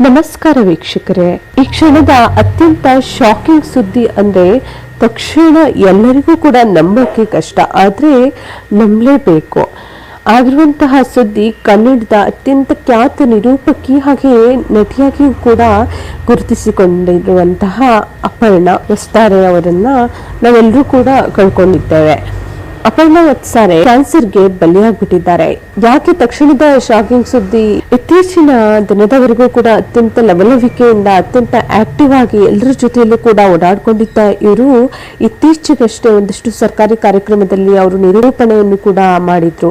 ನಮಸ್ಕಾರ ವೀಕ್ಷಕರೇ. ಈ ಕ್ಷಣದ ಅತ್ಯಂತ ಶಾಕಿಂಗ್ ಸುದ್ದಿ ಅಂದ್ರೆ ತಕ್ಷಣ ಎಲ್ಲರಿಗೂ ಕೂಡ ನಂಬೋಕೆ ಕಷ್ಟ. ಆದರೆ ನಂಬಲೇಬೇಕು. ಆಗಿರುವಂತಹ ಸುದ್ದಿ ಕನ್ನಡದ ಅತ್ಯಂತ ಖ್ಯಾತ ನಿರೂಪಕಿ ಹಾಗೆ ನಟಿಯಾಗಿಯೂ ಕೂಡ ಗುರುತಿಸಿಕೊಂಡಿರುವಂತಹ ಅಪರ್ಣ ವಸ್ತಾರೆ ಅವರನ್ನ ನಾವೆಲ್ಲರೂ ಕೂಡ ಕಳ್ಕೊಂಡಿದ್ದೇವೆ ಅಪರ್ಣ ವತ್ಸಾರೆ ಕ್ಯಾನ್ಸರ್ಗೆ ಬಲಿಯಾಗ್ಬಿಟ್ಟಿದ್ದಾರೆ. ಯಾಕೆ ತಕ್ಷಣದ ಶಾಕಿಂಗ್ ಸುದ್ದಿ? ಇತ್ತೀಚಿನ ದಿನದವರೆಗೂ ಕೂಡ ಅತ್ಯಂತ ಲವಲವಿಕೆಯಿಂದ ಅತ್ಯಂತ ಆಕ್ಟಿವ್ ಆಗಿ ಎಲ್ಲರ ಜೊತೆಯಲ್ಲೂ ಕೂಡ ಓಡಾಡ್ಕೊಂಡಿದ್ದ ಇವರು ಇತ್ತೀಚೆಗಷ್ಟೇ ಒಂದಷ್ಟು ಸರ್ಕಾರಿ ಕಾರ್ಯಕ್ರಮದಲ್ಲಿ ಅವರು ನಿರೂಪಣೆಯನ್ನು ಕೂಡ ಮಾಡಿದ್ರು.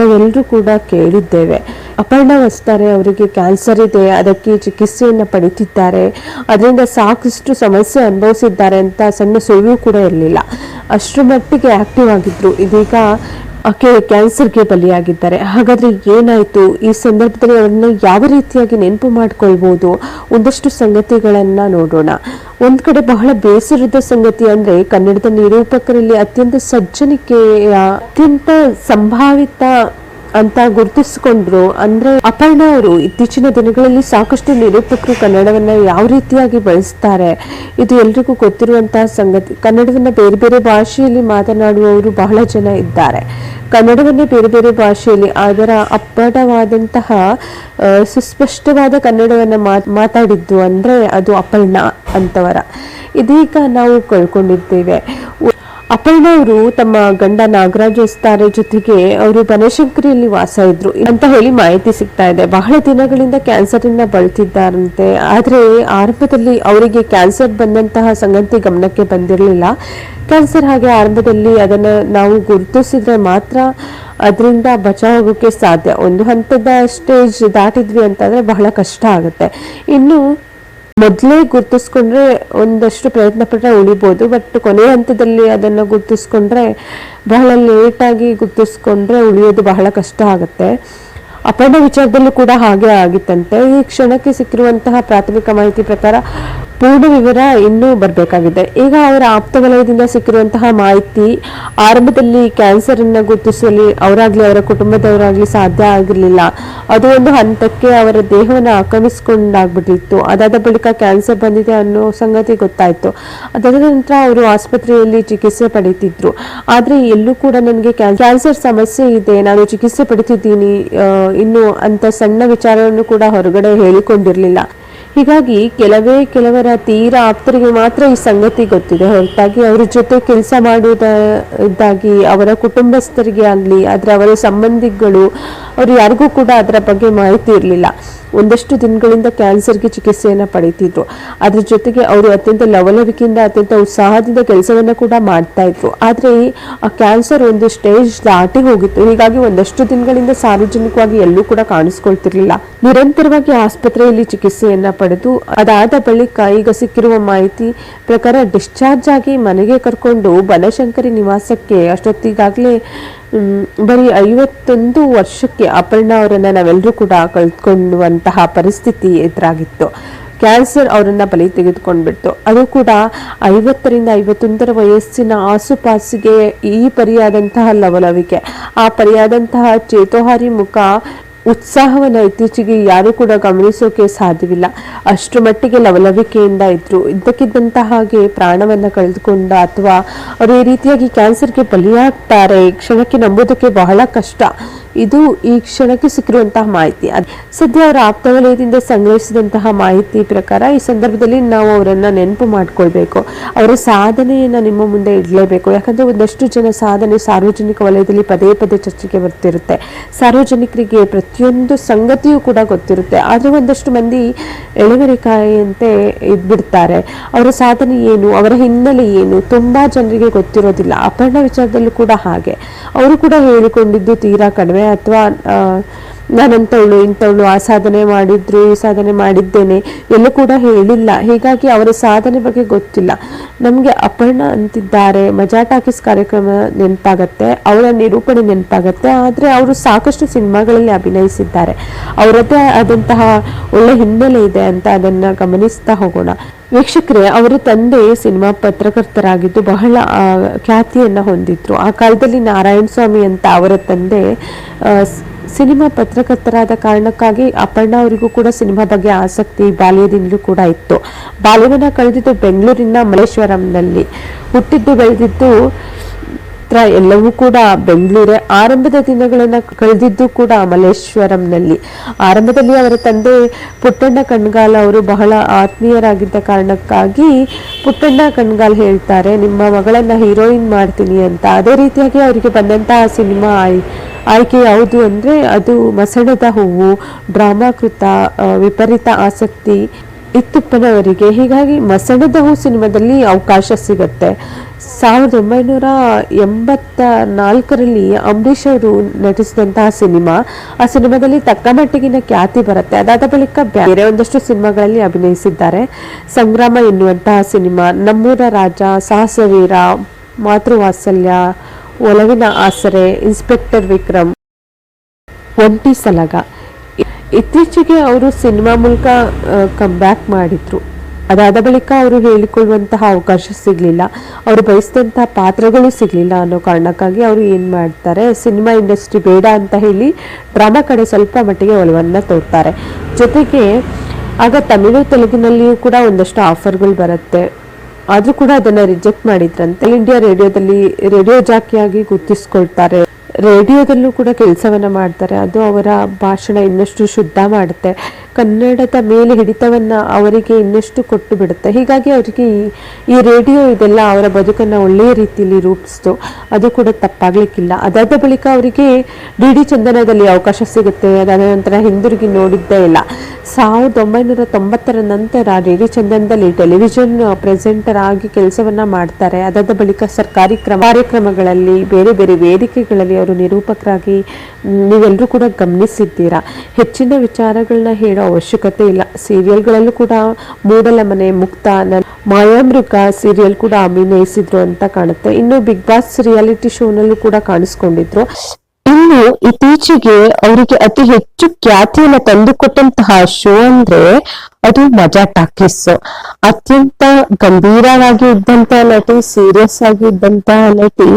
ನಾವೆಲ್ಲರೂ ಕೂಡ ಕೇಳಿದ್ದೇವೆ. ಅಪರ್ಣ ವಸ್ತಾರೆ ಅವರಿಗೆ ಕ್ಯಾನ್ಸರ್ ಇದೆ, ಅದಕ್ಕೆ ಚಿಕಿತ್ಸೆಯನ್ನು ಪಡೀತಿದ್ದಾರೆ ಅದರಿಂದ ಸಾಕಷ್ಟು ಸಮಸ್ಯೆ ಅನುಭವಿಸಿದ್ದಾರೆ ಅಂತ ಸಣ್ಣ ಸುಳಿವು ಕೂಡ ಇರಲಿಲ್ಲ. ಅಷ್ಟರ ಮಟ್ಟಿಗೆ ಆಕ್ಟಿವ್ ಆಗಿದ್ರು. ಇದೀಗ ಆಕೆ ಕ್ಯಾನ್ಸರ್ಗೆ ಬಲಿಯಾಗಿದ್ದಾರೆ. ಹಾಗಾದರೆ ಏನಾಯಿತು? ಈ ಸಂದರ್ಭದಲ್ಲಿ ಅವರನ್ನ ಯಾವ ರೀತಿಯಾಗಿ ನೆನಪು ಮಾಡಿಕೊಳ್ಬೋದು? ಒಂದಷ್ಟು ಸಂಗತಿಗಳನ್ನು ನೋಡೋಣ. ಒಂದು ಕಡೆ ಬಹಳ ಬೇಸರದ ಸಂಗತಿ ಅಂದರೆ ಕನ್ನಡದ ನಿರೂಪಕರಲ್ಲಿ ಅತ್ಯಂತ ಸಜ್ಜನಿಕೆಯ ಅತ್ಯಂತ ಸಂಭಾವಿತ ಅಂತ ಗುರುತಿಸಿಕೊಂಡ್ರು. ಅಂದ್ರೆ ಅಪರ್ಣ ಅವರು ಇತ್ತೀಚಿನ ದಿನಗಳಲ್ಲಿ ಸಾಕಷ್ಟು ನಿರೂಪಕರು ಕನ್ನಡವನ್ನ ಯಾವ ರೀತಿಯಾಗಿ ಬಳಸ್ತಾರೆ, ಇದು ಎಲ್ರಿಗೂ ಗೊತ್ತಿರುವಂತಹ ಸಂಗತಿ. ಕನ್ನಡವನ್ನ ಬೇರೆ ಬೇರೆ ಭಾಷೆಯಲ್ಲಿ ಮಾತನಾಡುವವರು ಬಹಳ ಜನ ಇದ್ದಾರೆ. ಕನ್ನಡವನ್ನೇ ಬೇರೆ ಬೇರೆ ಭಾಷೆಯಲ್ಲಿ ಅದರ ಅಪ್ಪಟವಾದಂತಹ ಸುಸ್ಪಷ್ಟವಾದ ಕನ್ನಡವನ್ನ ಮಾತ್- ಮಾತಾಡಿದ್ದು ಅಂದ್ರೆ ಅದು ಅಪರ್ಣ ಅಂತವರ. ಇದೀಗ ನಾವು ಕಳ್ಕೊಂಡಿದ್ದೇವೆ ಅಪರ್ಣ ಅವರು ತಮ್ಮ ಗಂಡ ನಾಗರಾಜ್ ಎಸ್ತಾರೆ ಜೊತೆಗೆ ಅವರು ಬನಶಂಕರಿಯಲ್ಲಿ ವಾಸ ಇದ್ರು ಅಂತ ಹೇಳಿ ಮಾಹಿತಿ ಸಿಗ್ತಾ ಇದೆ. ಬಹಳ ದಿನಗಳಿಂದ ಕ್ಯಾನ್ಸರ್ ಇಂದ ಬಳಲ್ತಿದ್ದಾರಂತೆ ಆದ್ರೆ ಆರಂಭದಲ್ಲಿ ಅವರಿಗೆ ಕ್ಯಾನ್ಸರ್ ಬಂದಂತಹ ಸಂಗತಿ ಗಮನಕ್ಕೆ ಬಂದಿರಲಿಲ್ಲ. ಕ್ಯಾನ್ಸರ್ ಹಾಗೆ ಆರಂಭದಲ್ಲಿ ಅದನ್ನ ನಾವು ಗುರುತಿಸಿದ್ರೆ ಮಾತ್ರ ಅದರಿಂದ ಬಚಾವಾಗೋಕೆ ಸಾಧ್ಯ. ಒಂದು ಹಂತದ ಸ್ಟೇಜ್ ದಾಟಿದ್ವಿ ಅಂತಂದ್ರೆ ಬಹಳ ಕಷ್ಟ ಆಗುತ್ತೆ. ಇನ್ನು ಮೊದಲೇ ಗುರ್ತಿಸ್ಕೊಂಡ್ರೆ ಒಂದಷ್ಟು ಪ್ರಯತ್ನ ಪಟ್ಟರೆ ಉಳಿಬೋದು ಬಟ್ ಕೊನೆ ಹಂತದಲ್ಲಿ ಅದನ್ನು ಗುರ್ತಿಸ್ಕೊಂಡ್ರೆ ಬಹಳ ಲೇಟಾಗಿ ಗುರ್ತಿಸ್ಕೊಂಡ್ರೆ ಉಳಿಯೋದು ಬಹಳ ಕಷ್ಟ ಆಗುತ್ತೆ. ಅಪರ್ಣ ವಿಚಾರದಲ್ಲೂ ಕೂಡ ಹಾಗೆ ಆಗಿತ್ತಂತೆ. ಈ ಕ್ಷಣಕ್ಕೆ ಸಿಕ್ಕಿರುವಂತಹ ಪ್ರಾಥಮಿಕ ಮಾಹಿತಿ ಪ್ರಕಾರ ಪೂರ್ಣ ವಿವರ ಇನ್ನೂ ಬರಬೇಕಾಗಿದೆ. ಈಗ ಅವರ ಆಪ್ತ ವಲಯದಿಂದ ಸಿಕ್ಕಿರುವಂತಹ ಮಾಹಿತಿ ಆರಂಭದಲ್ಲಿ ಕ್ಯಾನ್ಸರ್ ಅನ್ನ ಗುರುತಿಸುವಲ್ಲಿ ಅವರಾಗ್ಲಿ, ಅವರ ಕುಟುಂಬದವರಾಗ್ಲಿ ಸಾಧ್ಯ ಆಗಿರಲಿಲ್ಲ. ಅದು ಒಂದು ಹಂತಕ್ಕೆ ಅವರ ದೇಹವನ್ನು ಆಕ್ರಮಿಸಿಕೊಂಡಾಗ್ಬಿಟ್ಟಿತ್ತು. ಅದಾದ ಬಳಿಕ ಕ್ಯಾನ್ಸರ್ ಬಂದಿದೆ ಅನ್ನೋ ಸಂಗತಿ ಗೊತ್ತಾಯ್ತು. ಅದಾದ ನಂತರ ಅವರು ಆಸ್ಪತ್ರೆಯಲ್ಲಿ ಚಿಕಿತ್ಸೆ ಪಡೀತಿದ್ರು ಆದ್ರೆ ಎಲ್ಲೂ ಕೂಡ ನನಗೆ ಕ್ಯಾನ್ಸರ್ ಸಮಸ್ಯೆ ಇದೆ. ನಾನು ಚಿಕಿತ್ಸೆ ಪಡಿತಿದ್ದೀನಿ ಇನ್ನು ಅಂತ ಸಣ್ಣ ವಿಚಾರವನ್ನು ಕೂಡ ಹೊರಗಡೆ ಹೇಳಿಕೊಂಡಿರ್ಲಿಲ್ಲ. ಹೀಗಾಗಿ ಕೆಲವೇ ಕೆಲವರ ತೀರಾ ಆಪ್ತರಿಗೆ ಮಾತ್ರ ಈ ಸಂಗತಿ ಗೊತ್ತಿದೆ. ಹೊರತಾಗಿ ಅವ್ರ ಜೊತೆ ಕೆಲಸ ಮಾಡುವುದಾಗಿ ಅವರ ಕುಟುಂಬಸ್ಥರಿಗೆ ಆಗಲಿ, ಆದರೆ ಅವರ ಸಂಬಂಧಿಗಳು, ಅವರು ಯಾರಿಗೂ ಕೂಡ ಅದರ ಬಗ್ಗೆ ಮಾಹಿತಿ ಇರಲಿಲ್ಲ. ಒಂದಷ್ಟು ದಿನಗಳಿಂದ ಕ್ಯಾನ್ಸರ್ಗೆ ಚಿಕಿತ್ಸೆಯನ್ನು ಪಡೀತಿದ್ರು. ಅದ್ರ ಜೊತೆಗೆ ಅವರು ಅತ್ಯಂತ ಲವಲವಿಕೆಯಿಂದ ಅತ್ಯಂತ ಉತ್ಸಾಹದಿಂದ ಕೆಲಸವನ್ನು ಕೂಡ ಮಾಡ್ತಾ ಇದ್ರು. ಆದರೆ ಆ ಕ್ಯಾನ್ಸರ್ ಒಂದು ಸ್ಟೇಜ್ ದಾಟಿ ಹೋಗಿತ್ತು. ಹೀಗಾಗಿ ಒಂದಷ್ಟು ದಿನಗಳಿಂದ ಸಾರ್ವಜನಿಕವಾಗಿ ಎಲ್ಲೂ ಕೂಡ ಕಾಣಿಸ್ಕೊಳ್ತಿರ್ಲಿಲ್ಲ. ನಿರಂತರವಾಗಿ ಆಸ್ಪತ್ರೆಯಲ್ಲಿ ಚಿಕಿತ್ಸೆಯನ್ನ ಪಡೆದು, ಅದಾದ ಬಳಿಕ ಈಗ ಸಿಕ್ಕಿರುವ ಮಾಹಿತಿ ಪ್ರಕಾರ ಡಿಸ್ಚಾರ್ಜ್ ಆಗಿ ಮನೆಗೆ ಕರ್ಕೊಂಡು ಬನಶಂಕರಿ ನಿವಾಸಕ್ಕೆ, ಅಷ್ಟೊತ್ತಿಗಾಗಲೇ ಬರೀ ಐವತ್ತೊಂದು ವರ್ಷಕ್ಕೆ ಅಪರ್ಣ ಅವರನ್ನು ನಾವೆಲ್ಲರೂ ಕೂಡ ಕಳ್ಕೊಳ್ಳುವಂತಹ ಪರಿಸ್ಥಿತಿ ಎದುರಾಗಿತ್ತು. ಕ್ಯಾನ್ಸರ್ ಅವರನ್ನ ಬಲಿ ತೆಗೆದುಕೊಂಡ್ಬಿಡ್ತು ಅದು ಕೂಡ ಐವತ್ತರಿಂದ ಐವತ್ತೊಂದರ ವಯಸ್ಸಿನ ಆಸುಪಾಸಿಗೆ ಈ ಪರಿಯಾದಂತಹ ಲವಲವಿಕೆ, ಆ ಪರಿಯಾದಂತಹ ಚೇತೋಹಾರಿ ಮುಖ ಉತ್ಸಾಹವನ್ನು ಇತ್ತೀಚೆಗೆ ಯಾರು ಕೂಡ ಗಮನಿಸೋಕೆ ಸಾಧ್ಯವಿಲ್ಲ. ಅಷ್ಟರ ಮಟ್ಟಿಗೆ ಲವಲವಿಕೆಯಿಂದ ಇದ್ರು. ಇದ್ದಕ್ಕಿದ್ದಂತಹ ಹಾಗೆ ಪ್ರಾಣವನ್ನು ಕಳೆದುಕೊಂಡ ಅಥವಾ ಅವರು ಈ ರೀತಿಯಾಗಿ ಕ್ಯಾನ್ಸರ್ಗೆ ಬಲಿಯಾಗ್ತಾರೆ ಕ್ಷಣಕ್ಕೆ ನಂಬೋದಕ್ಕೆ ಬಹಳ ಕಷ್ಟ. ಇದು ಈ ಕ್ಷಣಕ್ಕೆ ಸಿಕ್ಕಿರುವಂತಹ ಮಾಹಿತಿ. ಸದ್ಯ ಅವರ ಆಪ್ತ ವಲಯದಿಂದ ಸಂಗ್ರಹಿಸಿದಂತಹ ಮಾಹಿತಿ ಪ್ರಕಾರ ಈ ಸಂದರ್ಭದಲ್ಲಿ ನಾವು ಅವರನ್ನ ನೆನಪು ಮಾಡ್ಕೊಳ್ಬೇಕು. ಅವರ ಸಾಧನೆಯನ್ನ ನಿಮ್ಮ ಮುಂದೆ ಇಡಲೇಬೇಕು. ಯಾಕಂದ್ರೆ ಒಂದಷ್ಟು ಜನ ಸಾಧನೆ ಸಾರ್ವಜನಿಕ ವಲಯದಲ್ಲಿ ಪದೇ ಪದೇ ಚರ್ಚೆಗೆ ಬರ್ತಿರುತ್ತೆ. ಸಾರ್ವಜನಿಕರಿಗೆ ಪ್ರತಿಯೊಂದು ಸಂಗತಿಯೂ ಕೂಡ ಗೊತ್ತಿರುತ್ತೆ. ಆದ್ರೆ ಒಂದಷ್ಟು ಮಂದಿ ಎಳೆಗರಿಕಾಯಿಯಂತೆ ಇದ್ಬಿಡ್ತಾರೆ. ಅವರ ಸಾಧನೆ ಏನು? ಅವರ ಹಿನ್ನೆಲೆ ಏನು? ತುಂಬಾ ಜನರಿಗೆ ಗೊತ್ತಿರೋದಿಲ್ಲ. ಅಪರ್ಣ ವಿಚಾರದಲ್ಲೂ ಕೂಡ ಹಾಗೆ. ಅವರು ಕೂಡ ಹೇಳಿಕೊಂಡಿದ್ದು ತೀರಾ ಕಡಿಮೆ ಅಥವಾ ನಾನಂತವಳು ಇಂಥವಳು ಆ ಸಾಧನೆ ಮಾಡಿದ್ರು, ಈ ಸಾಧನೆ ಮಾಡಿದ್ದೇನೆ, ಎಲ್ಲೂ ಕೂಡ ಹೇಳಿಲ್ಲ. ಹೀಗಾಗಿ ಅವರ ಸಾಧನೆ ಬಗ್ಗೆ ಗೊತ್ತಿಲ್ಲ. ನಮಗೆ ಅಪರ್ಣ ಅಂತಿದ್ದಾರೆ ಮಜಾ ಟಾಕೀಸ್ ಕಾರ್ಯಕ್ರಮ ನೆನಪಾಗತ್ತೆ, ಅವರ ನಿರೂಪಣೆ ನೆನಪಾಗತ್ತೆ, ಆದರೆ ಅವರು ಸಾಕಷ್ಟು ಸಿನಿಮಾಗಳಲ್ಲಿ ಅಭಿನಯಿಸಿದ್ದಾರೆ. ಅವರದ್ದೇ ಆದಂತಹ ಒಳ್ಳೆ ಹಿನ್ನೆಲೆ ಇದೆ ಅಂತ ಅದನ್ನು ಗಮನಿಸ್ತಾ ಹೋಗೋಣ. ವೀಕ್ಷಕರೇ, ಅವರ ತಂದೆ ಸಿನಿಮಾ ಪತ್ರಕರ್ತರಾಗಿದ್ದು ಬಹಳ ಖ್ಯಾತಿಯನ್ನು ಹೊಂದಿದ್ರು. ಆ ಕಾಲದಲ್ಲಿ ನಾರಾಯಣ ಸ್ವಾಮಿ ಅಂತ ಅವರ ತಂದೆ ಸಿನಿಮಾ ಪತ್ರಕರ್ತರಾದ ಕಾರಣಕ್ಕಾಗಿ ಅಪರ್ಣ ಅವರಿಗೂ ಕೂಡ ಸಿನಿಮಾ ಬಗ್ಗೆ ಆಸಕ್ತಿ ಬಾಲ್ಯದಿಂದಲೂ ಕೂಡ ಇತ್ತು. ಬಾಲ್ಯವನ್ನ ಕಳೆದಿದ್ದು ಬೆಂಗಳೂರಿನ ಮಲ್ಲೇಶ್ವರಂನಲ್ಲಿ. ಹುಟ್ಟಿದ್ದು, ಬೆಳೆದಿದ್ದು ಎಲ್ಲವೂ ಕೂಡ ಬೆಂಗಳೂರೇ. ಆರಂಭದ ದಿನಗಳನ್ನ ಕಳೆದಿದ್ದು ಕೂಡ ಮಲ್ಲೇಶ್ವರಂನಲ್ಲಿ. ಆರಂಭದಲ್ಲಿ ಅವರ ತಂದೆ ಪುಟ್ಟಣ್ಣ ಕಣ್ಗಾಲ್ ಅವರು ಬಹಳ ಆತ್ಮೀಯರಾಗಿದ್ದ ಕಾರಣಕ್ಕಾಗಿ ಪುಟ್ಟಣ್ಣ ಕಣ್ಗಾಲ್ ಹೇಳ್ತಾರೆ, ನಿಮ್ಮ ಮಗಳನ್ನ ಹೀರೋಯಿನ್ ಮಾಡ್ತೀನಿ ಅಂತ. ಅದೇ ರೀತಿಯಾಗಿ ಅವರಿಗೆ ಬಂದಂತಹ ಸಿನಿಮಾ ಆಯ್ಕೆ ಯಾವುದು ಅಂದ್ರೆ ಅದು ಮಸಣದ ಹೂವು, ಡ್ರಾಮಾಕೃತ ವಿಪರೀತ ಆಸಕ್ತಿ ಇತ್ತುಪ್ಪನವರಿಗೆ. ಹೀಗಾಗಿ ಮಸಣದ ಹೂ ಸಿನಿಮಾದಲ್ಲಿ ಅವಕಾಶ ಸಿಗುತ್ತೆ. ಸಾವಿರದ ಒಂಬೈನೂರ ಎಂಬತ್ತ ನಾಲ್ಕರಲ್ಲಿ ಅಂಬರೀಷ್ ಅವರು ನಟಿಸಿದಂತಹ ಸಿನಿಮಾ, ಆ ಸಿನಿಮಾದಲ್ಲಿ ತಕ್ಕ ಮಟ್ಟಿಗಿನ ಖ್ಯಾತಿ ಬರುತ್ತೆ. ಅದಾದ ಬಳಿಕ ಬೇರೆ ಒಂದಷ್ಟು ಸಿನಿಮಾಗಳಲ್ಲಿ ಅಭಿನಯಿಸಿದ್ದಾರೆ. ಸಂಗ್ರಾಮ ಎನ್ನುವಂತಹ ಸಿನಿಮಾ, ನಮ್ಮೂರ ರಾಜ, ಸಾಹಸವೀರ, ಮಾತೃವಾತ್ಸಲ್ಯ ಒಲವಿನ ಆಸರೆ ಇನ್ಸ್ಪೆಕ್ಟರ್ ವಿಕ್ರಮ್. ಒಂಟಿ ಸಲಗ. ಇತ್ತೀಚೆಗೆ ಅವರು ಸಿನಿಮಾ ಮೂಲಕ ಕಮ್ ಬ್ಯಾಕ್ ಮಾಡಿದ್ರು. ಅದಾದ ಬಳಿಕ ಅವರು ಹೇಳಿಕೊಳ್ಳುವಂತಹ ಅವಕಾಶ ಸಿಗಲಿಲ್ಲ. ಅವರು ಬಯಸಿದಂತಹ ಪಾತ್ರಗಳು ಸಿಗಲಿಲ್ಲ ಅನ್ನೋ ಕಾರಣಕ್ಕಾಗಿ ಅವರು ಏನು ಮಾಡ್ತಾರೆ, ಸಿನಿಮಾ ಇಂಡಸ್ಟ್ರಿ ಬೇಡ ಅಂತ ಹೇಳಿ ಡ್ರಾಮಾ ಕಡೆ ಸ್ವಲ್ಪ ಮಟ್ಟಿಗೆ ಒಲವನ್ನು ತೋರ್ತಾರೆ. ಜೊತೆಗೆ, ಆಗ ತಮಿಳು ತೆಲುಗಿನಲ್ಲಿಯೂ ಕೂಡ ಒಂದಷ್ಟು ಆಫರ್ಗಳು ಬರುತ್ತೆ. ಆದರೂ ಕೂಡ ಅದನ್ನ ರಿಜೆಕ್ಟ್ ಮಾಡಿದ್ರಂತೆ. ಇಂಡಿಯಾ ರೇಡಿಯೋದಲ್ಲಿ ರೇಡಿಯೋ ಜಾಕಿಯಾಗಿ ಗುರ್ತಿಸ್ಕೊಳ್ತಾರೆ. ರೇಡಿಯೋದಲ್ಲೂ ಕೂಡ ಕೆಲಸವನ್ನ ಮಾಡ್ತಾರೆ. ಅದು ಅವರ ಭಾಷಣ ಇನ್ನಷ್ಟು ಶುದ್ಧ ಮಾಡುತ್ತೆ. ಕನ್ನಡದ ಮೇಲೆ ಹಿಡಿತವನ್ನ ಅವರಿಗೆ ಇನ್ನಷ್ಟು ಕೊಟ್ಟು ಬಿಡುತ್ತೆ? ಹೀಗಾಗಿ ಅವರಿಗೆ ಈ- ರೇಡಿಯೋ ಇದೆಲ್ಲ ಅವರ ಬದುಕನ್ನು ಒಳ್ಳೆಯ ರೀತಿಯಲ್ಲಿ ರೂಪಿಸ್ತು. ಅದು ಕೂಡ ತಪ್ಪಾಗ್ಲಿಕ್ಕಿಲ್ಲ. ಅದಾದ ಬಳಿಕ ಅವರಿಗೆ ಡಿ ಡಿ ಚಂದನದಲ್ಲಿ ಅವಕಾಶ ಸಿಗುತ್ತೆ. ಅದಾದ ನಂತರ ಹಿಂದಿರುಗಿ ನೋಡಿದ್ದೇ ಇಲ್ಲ. ಸಾವಿರದ ಒಂಬೈನೂರ ತೊಂಬತ್ತರ ನಂತರ ಡಿ ಡಿ ಚಂದನದಲ್ಲಿ ಟೆಲಿವಿಷನ್ ಪ್ರೆಸೆಂಟರ್ ಆಗಿ ಕೆಲಸವನ್ನ ಮಾಡ್ತಾರೆ. ಅದಾದ ಬಳಿಕ ಸರ್ಕಾರಿ ಕ್ರಮ, ಕಾರ್ಯಕ್ರಮಗಳಲ್ಲಿ ಬೇರೆ ಬೇರೆ ವೇದಿಕೆಗಳಲ್ಲಿ ಅವರು ನಿರೂಪಕರಾಗಿ ನೀವೆಲ್ಲರೂ ಕೂಡ ಗಮನಿಸಿದ್ದೀರಾ? ಹೆಚ್ಚಿನ ವಿಚಾರಗಳನ್ನ ಹೇಳೋ ಅವಶ್ಯಕತೆ ಇಲ್ಲ. ಸೀರಿಯಲ್ಗಳಲ್ಲೂ ಕೂಡ ಮೂಡಲ ಮನೆ, ಮುಕ್ತ ಮಾಯಾಮೃಗ ಸೀರಿಯಲ್ ಕೂಡ ಅಭಿನಯಿಸಿದ್ರು ಅಂತ ಕಾಣುತ್ತೆ. ಇನ್ನು ಬಿಗ್ ಬಾಸ್ ರಿಯಾಲಿಟಿ ಶೋನಲ್ಲೂ ಕೂಡ ಕಾಣಿಸ್ಕೊಂಡಿದ್ರು. ಇನ್ನು ಇತ್ತೀಚೆಗೆ ಅವರಿಗೆ ಅತಿ ಹೆಚ್ಚು ಖ್ಯಾತಿಯನ್ನು ತಂದುಕೊಟ್ಟಂತಹ ಶೋ ಅಂದ್ರೆ ಅದು ಮಜಾ ಟಾಕೀಸ್. ಅತ್ಯಂತ ಗಂಭೀರವಾಗಿ ಇದ್ದಂತಹ ನಟಿ ಸೀರಿಯಸ್ ಆಗಿ ಇದ್ದಂತಹ ನಟಿ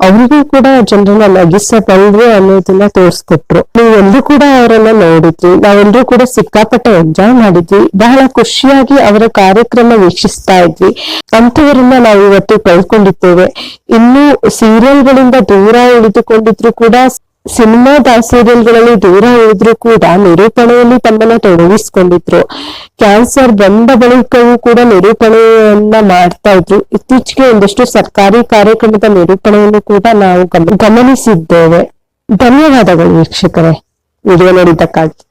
ಅವರಿಗೂ ಕೂಡ ಜನರನ್ನ ನಗಿಸಬಲ್ರು ಅನ್ನೋದನ್ನ ತೋರಿಸ್ಕೊಟ್ರು. ನೀವೆಲ್ಲರೂ ಕೂಡ ಅವರನ್ನ ನೋಡಿದ್ರಿ, ನಾವೆಲ್ಲರೂ ಕೂಡ ಸಿಕ್ಕಾಪಟ್ಟೆ ಎಂಜಾಯ್ ಮಾಡಿದ್ವಿ. ಬಹಳ ಖುಷಿಯಾಗಿ ಅವರ ಕಾರ್ಯಕ್ರಮ ವೀಕ್ಷಿಸ್ತಾ ಇದ್ವಿ. ಅಂತವರನ್ನ ನಾವು ಇವತ್ತು ಕಳ್ಕೊಂಡಿದ್ದೇವೆ. ಇನ್ನು ಸೀರಿಯಲ್ಗಳಿಂದ ದೂರ ಉಳಿದುಕೊಂಡಿದ್ರು ಕೂಡ ಸಿನಿಮಾದ ಸೀರಿಯಲ್ಗಳಲ್ಲಿ ದೂರ ಉಳಿದ್ರು ಕೂಡ ನಿರೂಪಣೆಯಲ್ಲಿ ತಮ್ಮನ್ನ ತೊಡಗಿಸ್ಕೊಂಡಿದ್ರು. ಕ್ಯಾನ್ಸರ್ ಬಂದ ಬಳಿಕವೂ ಕೂಡ ನಿರೂಪಣೆಯನ್ನ ಮಾಡ್ತಾ ಇದ್ರು. ಇತ್ತೀಚೆಗೆ ಒಂದಷ್ಟು ಸರ್ಕಾರಿ ಕಾರ್ಯಕ್ರಮದ ನಿರೂಪಣೆಯನ್ನು ಕೂಡ ನಾವು ಗಮನಿಸಿದ್ದೇವೆ. ಧನ್ಯವಾದಗಳು ವೀಕ್ಷಕರೇ. ವಿಡಿಯೋ ನೋಡಿದ್ದಕ್ಕಾಗಿ.